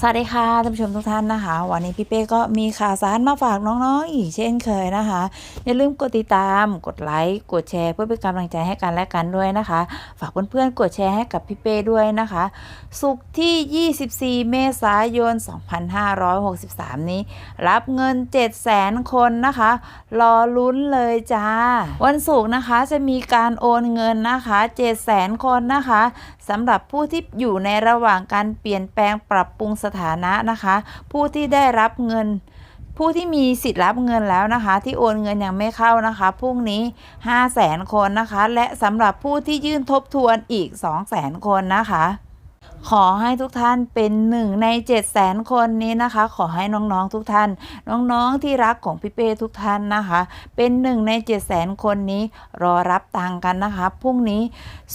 สวัสดีค่ะท่านผู้ชมทุกท่านนะคะ วันนี้พี่เป้ก็มีข่าวสารมาฝากน้องๆอีกเช่นเคยนะคะ อย่าลืมกดติดตาม กดไลค์กดแชร์เพื่อเป็นกำลังใจให้กันและกันด้วยนะคะ ฝากเพื่อนๆกดแชร์ให้กับพี่เป้ด้วยนะคะ สุกที่ 24 เมษายน 2563 นี้ รับเงิน 700,000 คนนะคะ รอลุ้นเลยจ้า วันศุกร์นะคะจะมีการโอนเงินนะคะ700,000 คนนะคะสำหรับผู้ที่อยู่ในระหว่างการเปลี่ยนแปลงปรับปรุงสถานะนะคะ ผู้ที่ได้รับเงิน ผู้ที่มีสิทธิ์รับเงินแล้วนะคะ ที่โอนเงินยังไม่เข้านะคะพรุ่งนี้ 5 0 0แสนคนนะคะ และสำหรับผู้ที่ยื่นทบทวนอีก 2 0 0แสนคนนะคะ ขอให้ทุกท่านเป็นหนึ่งใน7 0 0แสนคนนี้นะคะ ขอให้น้องๆทุกท่าน น้องๆที่รักของพี่เป้ทุกท่านนะคะ เป็นหนึ่งใน7 0 0แสนคนนี้รอรับตังค์กันนะคะพรุ่งนี้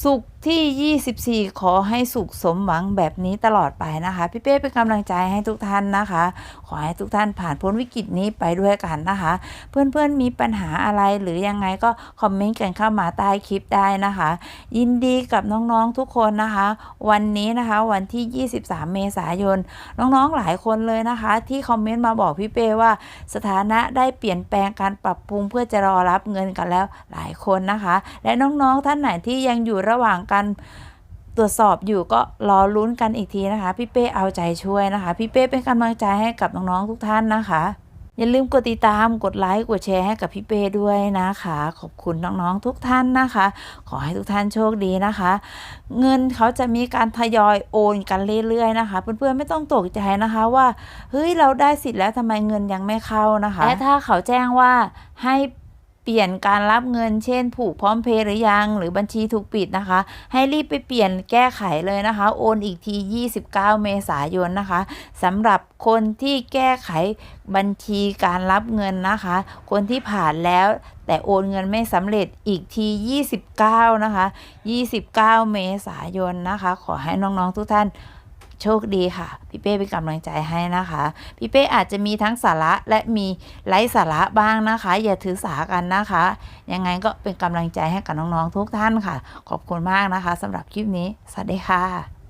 สุกร์ที่ 24 ขอให้สุขสมหวังแบบนี้ตลอดไปนะคะ พี่เป้เป็นกำลังใจให้ทุกท่านนะคะ ขอให้ทุกท่านผ่านพ้นวิกฤตนี้ไปด้วยกันนะคะ เพื่อนๆมีปัญหาอะไรหรือยังไงก็คอมเมนต์กันเข้ามาใต้คลิปได้นะคะ ยินดีกับน้องๆทุกคนนะคะ วันนี้นะคะวันที่ 23 เมษายน น้องๆหลายคนเลยนะคะ ที่คอมเมนต์มาบอกพี่เป้ว่า สถานะได้เปลี่ยนแปลงการปรับปรุงเพื่อจะรอรับเงินกันแล้วหลายคนนะคะ และน้องๆท่านไหนที่ยังอยู่ระหว่างการตรวจสอบอยู่ก็รอลุ้นกันอีกทีนะคะ พี่เป้เอาใจช่วยนะคะ พี่เป้เป็นกำลังใจให้กับน้องๆทุกท่านนะคะ อย่าลืมกดติดตามกดไลค์กดแชร์ให้กับพี่เป้ด้วยนะคะ ขอบคุณน้องๆทุกท่านนะคะ ขอให้ทุกท่านโชคดีนะคะ เงินเขาจะมีการทยอยโอนกันเรื่อยๆนะคะ เพื่อนๆไม่ต้องตกใจนะคะว่าเฮ้ยเราได้สิทธิ์แล้วทำไมเงินยังไม่เข้านะคะและถ้าเขาแจ้งว่าให้ เปลี่ยนการรับเงินเช่น ผูกพร้อมเพย์หรือยัง หรือบัญชีถูกปิดนะคะ ให้รีบไปเปลี่ยนแก้ไขเลยนะคะ โอนอีกที 29 เมษายนนะคะสำหรับคนที่แก้ไขบัญชีการรับเงินนะคะ คนที่ผ่านแล้วแต่โอนเงินไม่สำเร็จอีกที 29 นะคะ 29 เมษายนนะคะ ขอให้น้องๆทุกท่าน โชคดีค่ะ พี่เป้เป็นกำลังใจให้นะคะ พี่เป้อาจจะมีทั้งสาระและมีไร้สาระบ้างนะคะ อย่าถือสากันนะคะ ยังไงก็เป็นกำลังใจให้กับน้องๆทุกท่านค่ะ ขอบคุณมากนะคะสำหรับคลิปนี้ สวัสดีค่ะ